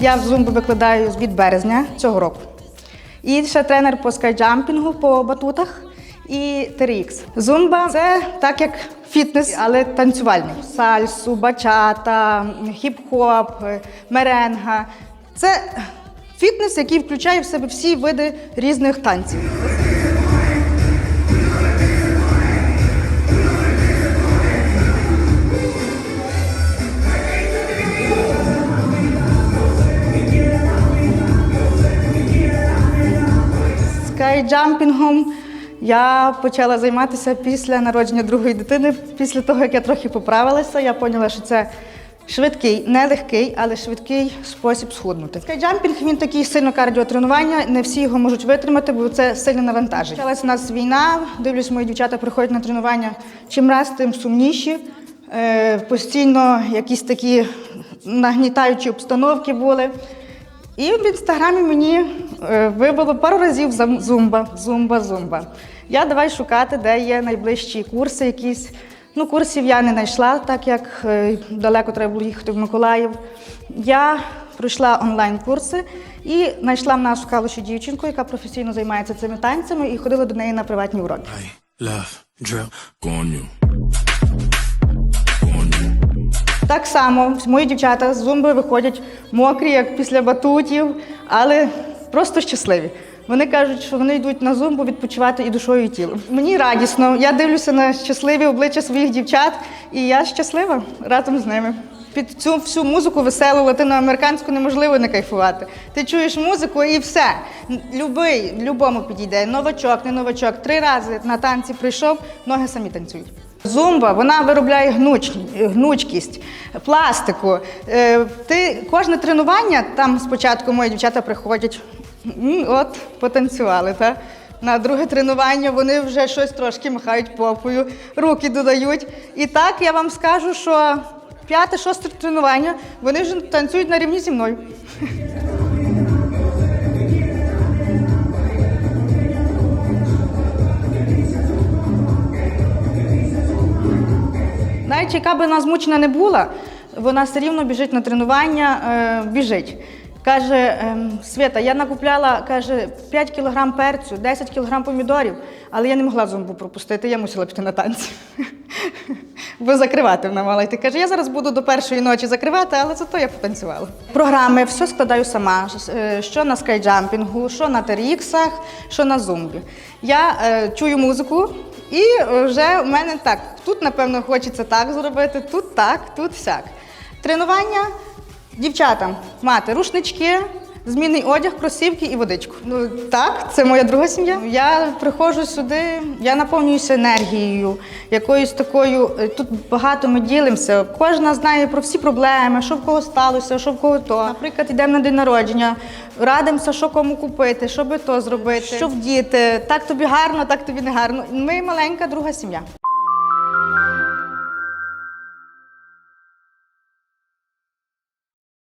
Я зумби викладаю від березня цього року. І ще тренер по скайджампінгу по батутах і TRX. Зумба це так як фітнес, але танцювальний. Сальсу, бачата, хіп-хоп, меренга. Це фітнес, який включає в себе всі види різних танців. Скайджампінгом я почала займатися після народження другої дитини. Після того, як я трохи поправилася, я поняла, що це швидкий, не легкий, але швидкий спосіб схуднути. Скайджампінг він такий сильно кардіотренування. Не всі його можуть витримати, бо це сильне навантаження. Почалась у нас війна. Дивлюсь, мої дівчата приходять на тренування. Чим раз, тим сумніші. Е, Постійно якісь такі нагнітаючі обстановки були. І в інстаграмі мені е, вибило пару разів зумба, зумба, зумба. Я давай шукати, де є найближчі курси якісь. Ну, курсів я не знайшла, так як е, далеко треба було їхати в Миколаїв. Я пройшла онлайн-курси і знайшла в нас в Калуші дівчинку, яка професійно займається цими танцями, і ходила до неї на приватні уроки. I love drill Так само мої дівчата з зумби виходять мокрі, як після батутів, але просто щасливі. Вони кажуть, що вони йдуть на зумбу відпочивати і душою, і тілом. Мені радісно. Я дивлюся на щасливі обличчя своїх дівчат, і я щаслива разом з ними. Під цю всю музику веселу латиноамериканську неможливо не кайфувати. Ти чуєш музику і все. Любий, любому підійде. Новачок, не новачок. Три рази на танці прийшов, ноги самі танцюють. Зумба вона виробляє гнуч, гнучкість, пластику. Е, ти, кожне тренування, там спочатку мої дівчата приходять, от, потанцювали. Та? На друге тренування вони вже щось трошки махають попою, руки додають. І так я вам скажу, що п'яте-шосте тренування вони вже танцюють на рівні зі мною. Навіть яка би вона змучена не була, вона все рівно біжить на тренування, е, біжить. Каже, ем, Свята, я накупляла каже, 5 кілограм перцю, 10 кілограм помідорів, але я не могла зумбу пропустити, я мусила піти на танці. Бо закривати вона мала йти. Каже, я зараз буду до першої ночі закривати, але зато я потанцювала. Програми все складаю сама. е, Що на скайджампінгу, що на теріксах, що на зумбі. Я е, чую музику, і вже у мене так. Тут, напевно, хочеться так зробити, тут так, тут сяк. Тренування дівчатам мати рушнички, змінний одяг, кросівки і водичку. Ну так, це моя друга сім'я. Я приходжу сюди, я наповнююся енергією, якоюсь такою. е, Тут багато ми ділимося. Кожна знає про всі проблеми, що в кого сталося, що в кого то. Наприклад, йдемо на день народження, радимося, що кому купити, що би то зробити, що вдіти. Так тобі гарно, так тобі не гарно. Ми маленька друга сім'я.